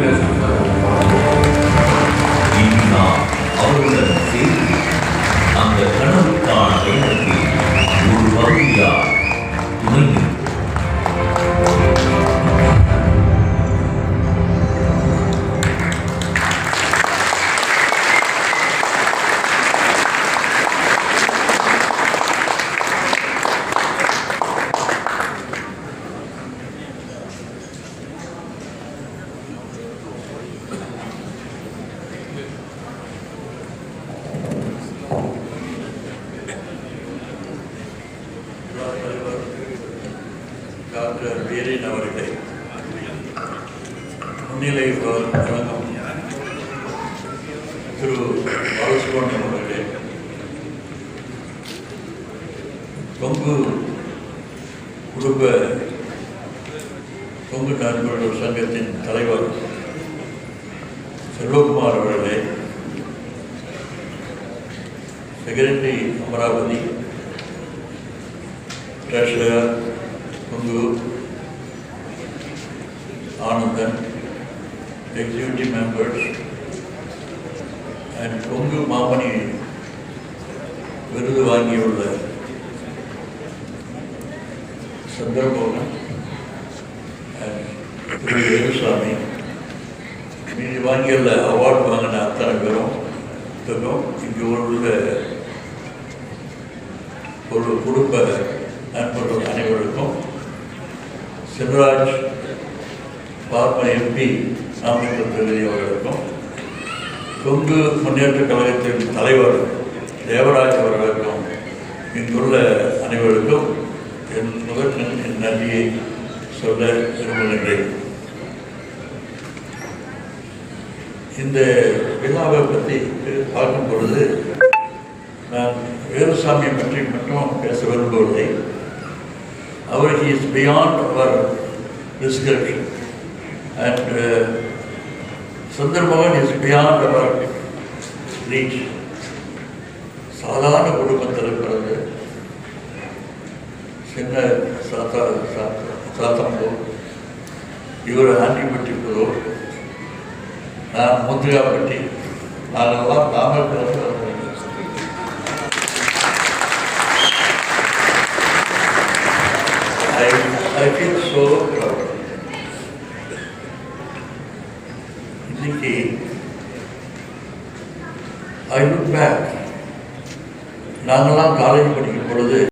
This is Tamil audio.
해서 டாக்டர் வீரன் அவர்களை முன்னிலை வழங்கும் திரு பாலசுப்ரமணியம் அவர்களே கொங்கு குடும்ப கொங்கு நண்பர்கள் சங்கத்தின் தலைவர் செல்வகுமார் அவர்களே secretary Amaravathi treasurer Kongu Anandan executive members and Kongu Mamani விருது வாங்கியுள்ள சந்திரமோகன் அண்ட் திரு வேலுசாமி. மீதி வாங்கியுள்ள அவார்டு வாங்கின அத்தனை பேரும் இதுக்கும் இங்கே உள்ள ஒரு குடும்ப நண்பர்கள் அனைவரும் செல்வராஜ் பார்மர் எம்பி நாமக்கல் பிரதிநிதி அவர்களுக்கும் கொங்கு முன்னேற்ற கழகத்தின் தலைவர் தேவராஜ் அவர்களுக்கும் இங்குள்ள அனைவருக்கும் என் முகத்தின் என் நன்றியை சொல்ல விரும்புகின்றேன். இந்த விழாவை பற்றி பார்க்கும் பொழுது நான் வேலுசாமியை பற்றி மட்டும் பேச விரும்பவில்லை. அவர் he is beyond our description. And uh, Sundar Mohan is beyond our reach. சாதாரண குடும்பத்தில் பிறகு சின்ன சாத்தா சாத்தா சாத்தம்போ இவர் ஆண்டிப்பட்டி நான் முந்திராப்பட்டி நாங்கள்லாம் நாமல் ஸ்லோகம் பிரபலம் இன்னைக்கு ஐ லுக் பேக் நாங்கள்லாம் காலேஜ் படிக்கும் பொழுது